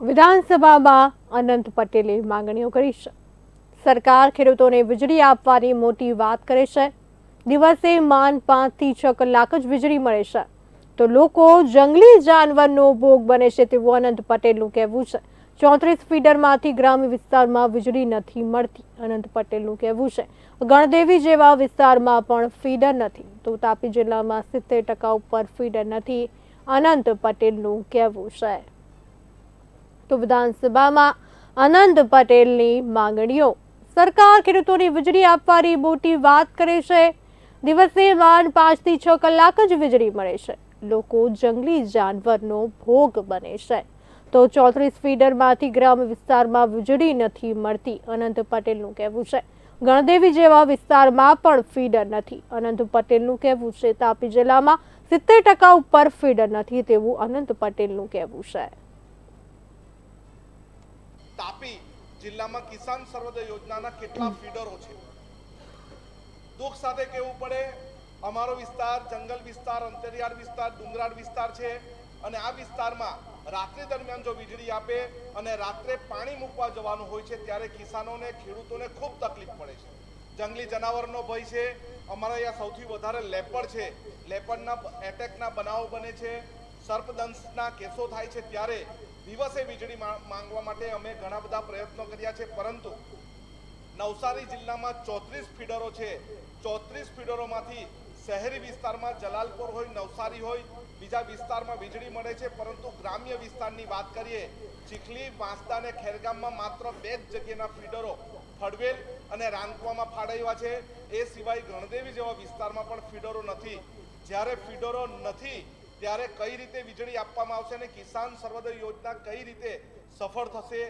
વિધાનસભામાં અનંત પટેલે માંગણીઓ કરી છે. સરકાર ખેડૂતોને વીજળી આપવાની મોટી વાત કરે છે. દિવસે માન પાંચથી છ કલાક જ વીજળી મળે છે. તો લોકો જંગલી જાનવરનો ભોગ બને છે તેવું અનંત પટેલનું કહેવું છે. ચોત્રીસ ફીડરમાંથી ગ્રામ્ય વિસ્તારમાં વીજળી નથી મળતી, અનંત પટેલનું કહેવું છે. ગણદેવી જેવા વિસ્તારમાં પણ ફીડર નથી. તો તાપી જિલ્લામાં સિત્તેર ટકા ઉપર ફીડર નથી, અનંત પટેલનું કહેવું છે. તો વિધાનસભામાં અનંત પટેલની માંગણીઓ. સરકાર ખેડૂતોને વીજળી આપવાની મોટી વાત કરે છે. દિવસે માંડ પાંચથી છ કલાક જ વીજળી મળે છે. લોકો જંગલી જાનવરનો ભોગ બને છે. તો ચોત્રીસ ફીડરમાંથી ગ્રામ વિસ્તારમાં વીજળી નથી મળતી અનંત પટેલનું કહેવું છે. ગણદેવી જેવા વિસ્તારમાં પણ ફીડર નથી. અનંત પટેલનું કહેવું છે, તાપી જિલ્લામાં સિત્તેર ટકા ઉપર ફીડર નથી તેવું અનંત પટેલનું કહેવું છે. તાપી જિલ્લામાં કિસાન સર્વોદય યોજનાના કેટલા ફીડરો છે? દુઃખ સાથે કહેવું પડે, અમારો વિસ્તાર જંગલ વિસ્તાર, અંતરિયાળ વિસ્તાર, ડુંગરાળ વિસ્તાર છે અને આ વિસ્તારમાં રાત્રિ દરમિયાન જો વીજળી આપે અને રાત્રે પાણી મૂકવા જવાનું હોય છે, ત્યારે કિસાનોને, ખેડૂતોને ખૂબ તકલીફ પડે છે. જંગલી જનાવરનો ભય છે. અમારા અહીંયા સૌથી વધારે લેપડ છે. લેપડના એટેકના બનાવો બને છે. સર્પદંશના કેસો થાય છે ત્યારે દિવસે વીજળી માંગવા માટે અમે ઘણા બધા પ્રયત્નો કર્યા છે, પરંતુ નવસારી જિલ્લામાં ચોત્રીસ ફીડરો છે. ચોત્રીસ ફીડરોમાંથી શહેરી વિસ્તારમાં જલાલપુર હોય, નવસારી હોય, બીજા વિસ્તારમાં વીજળી મળે છે, પરંતુ ગ્રામ્ય વિસ્તારની વાત કરીએ, ચીખલી, વાંસદા અને ખેરગામમાં માત્ર બે જ જગ્યાના ફીડરો ફળવેલ અને રાનકુવામાં ફાળવ્યા છે. એ સિવાય ગણદેવી જેવા વિસ્તારમાં પણ ફીડરો નથી. જ્યારે ફીડરો નથી ત્યારે કઈ રીતે વીજળી આપવામાં આવશે અને કિસાન સર્વોદય યોજના કઈ રીતે સફળ થશે